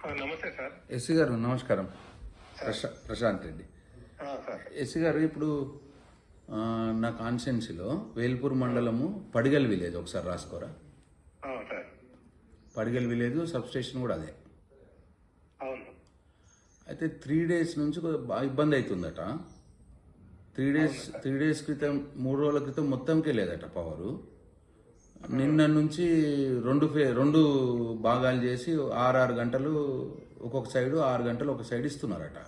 ఆ, నమస్తే sir. SC గారు నమస్కారం. ప్రశా ప్రశాంత్ రెడ్డి. ఎస్సీ గారు ఇప్పుడు నా కాన్స్టిట్యున్సీలో వేల్పూర్ మండలము పడిగల్ విలేజ్ ఒకసారి రాసుకోరా? పడిగల్ విలేజ్ సబ్ స్టేషన్ కూడా అదే. అవును. అయితే త్రీ డేస్ నుంచి బాగా ఇబ్బంది అవుతుందట త్రీ డేస్ త్రీ డేస్ క్రితం మూడు రోజుల క్రితం మొత్తంకే లేదట పవరు. నిన్న నుంచి రెండు ఫే రెండు భాగాలు చేసి ఆరు గంటలు ఒక్కొక్క సైడు ఆరు గంటలు ఒక సైడ్ ఇస్తున్నారట.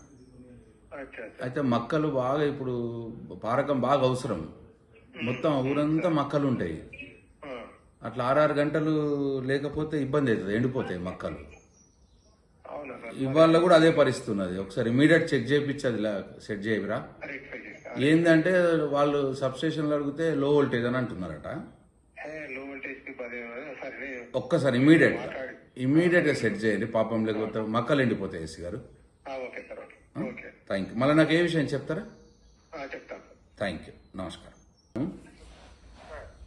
అయితే మక్కలు బాగా ఇప్పుడు పారకం బాగా అవసరం. మొత్తం ఊరంతా మక్కలు ఉంటాయి. అట్లా ఆరారు గంటలు లేకపోతే ఇబ్బంది అవుతుంది ఎండిపోతాయి మక్కలు. ఇవాళ కూడా అదే పరిస్థితి ఉన్నది. ఒకసారి ఇమీడియట్ చెక్ చేయించి అది సెట్ చేయరా. ఏందంటే వాళ్ళు సబ్స్టేషన్లో అడిగితే లో వోల్టేజ్ అని అంటున్నారట. ఒక్కసారి ఇమీడియట్ ఇమీడియట్గా సెట్ చేయండి. పాపం లేకపోతే మక్కలు ఎండిపోతాయి ఎస్సీ గారు. థ్యాంక్ యూ మళ్ళీ నాకు ఏ విషయం చెప్తారా? థ్యాంక్ యూ నమస్కారం.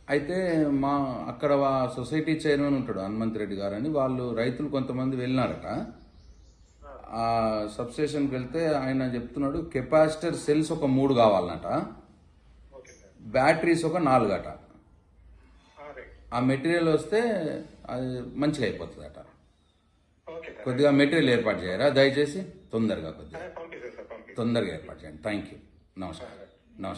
అయితే మా అక్కడ సొసైటీ చైర్మన్ ఉంటాడు హనుమంత్ రెడ్డి గారు అని. వాళ్ళు రైతులు కొంతమంది వెళ్ళినారట. ఆ సబ్స్టేషన్కి వెళ్తే ఆయన చెప్తున్నాడు కెపాసిటర్ సెల్స్ ఒక మూడు కావాలన్నట బ్యాటరీస్ ఒక నాలుగట. ఆ, మెటీరియల్ వస్తే అది మంచిగా అయిపోతుందట. Okay sir. కొద్దిగా మెటీరియల్ ఏర్పాటు చేయరా? దయచేసి తొందరగా కొద్దిగా. తొందరగా ఏర్పాటు చేయండి. Thank you. నమస్కారం.